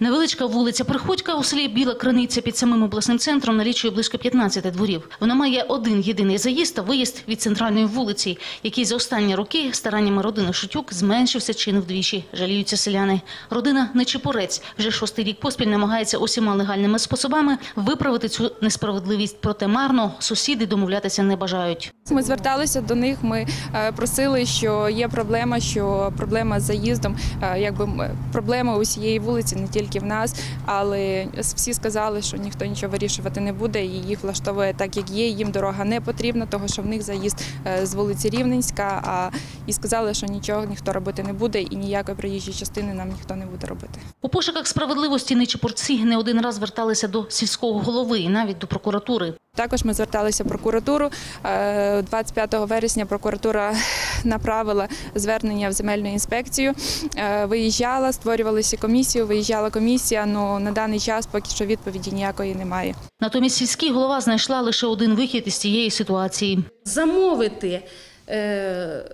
Невеличка вулиця Приходька у селі Біла Криниця під самим обласним центром налічує близько 15 дворів. Вона має один єдиний заїзд та виїзд від центральної вулиці, який за останні роки стараннями родини Шутюк зменшився чи не вдвічі. Жаліються селяни. Родина Нечипорець вже шостий рік поспіль намагається усіма легальними способами виправити цю несправедливість. Проте марно сусіди домовлятися не бажають. Ми зверталися до них. Ми е, просили, що є проблема, що проблема з заїздом, е, якби проблема усієї вулиці, не тільки в нас, але всі сказали, що ніхто нічого вирішувати не буде, і їх влаштовує так, як є. Їм дорога не потрібна, того що в них заїзд е, з вулиці Рівненська. А і сказали, що нічого ніхто робити не буде, і ніякої проїжджої частини нам ніхто не буде робити. У пошуках справедливості нечипорці не один раз зверталися до сільського голови і навіть до прокуратури. Також ми зверталися в прокуратуру. Е, 25 вересня прокуратура направила звернення в земельну інспекцію. Е, Виїжджала, створювалася комісію, виїжджала комісія, але на даний час поки що відповіді ніякої немає. Натомість сільський голова знайшла лише один вихід із цієї ситуації. замовити е,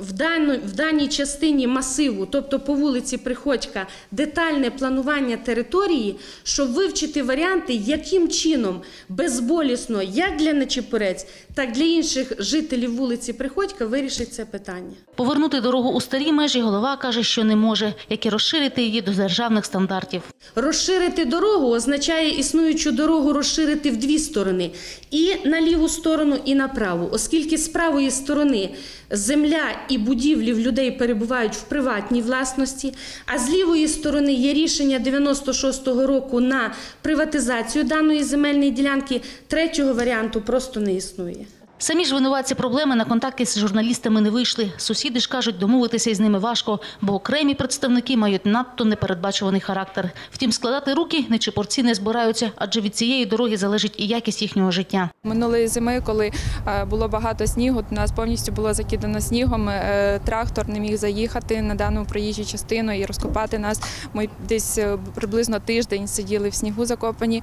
в, дану, в даній частині масиву, тобто по вулиці Приходька, детальне планування території, щоб вивчити варіанти, яким чином безболісно як для Нечипорець, так для інших жителів вулиці Приходька вирішить це питання. Повернути дорогу у старі межі голова каже, що не може, як і розширити її до державних стандартів. Розширити дорогу означає існуючу дорогу розширити в дві сторони: і на ліву сторону, і на праву, оскільки з правої сторони земля і будівлі в людей перебувають в приватній власності, а з лівої сторони є рішення 96-го року на приватизацію даної земельної ділянки. Третього варіанту просто не існує. Самі ж винуватці проблеми на контакти з журналістами не вийшли. Сусіди ж кажуть, домовитися із ними важко, бо окремі представники мають надто непередбачуваний характер. Втім, складати руки нечипорці не збираються, адже від цієї дороги залежить і якість їхнього життя. Минулої зими, коли е, було багато снігу, у нас повністю було закидано снігом. е, Трактор не міг заїхати на дану проїжджу частину і розкопати нас. Ми десь е, приблизно тиждень сиділи в снігу закопані.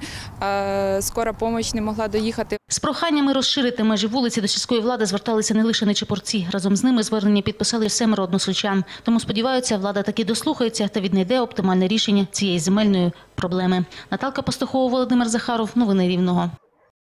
Скора допомога не могла доїхати. З проханнями розширити межі вулиці до сільської влади зверталися не лише нечепорці. Разом з ними звернення підписали семеро односельчан. Тому сподіваються, влада таки дослухається та віднайде оптимальне рішення цієї земельної проблеми. Наталка Пастухова, Володимир Захаров. Новини Рівного.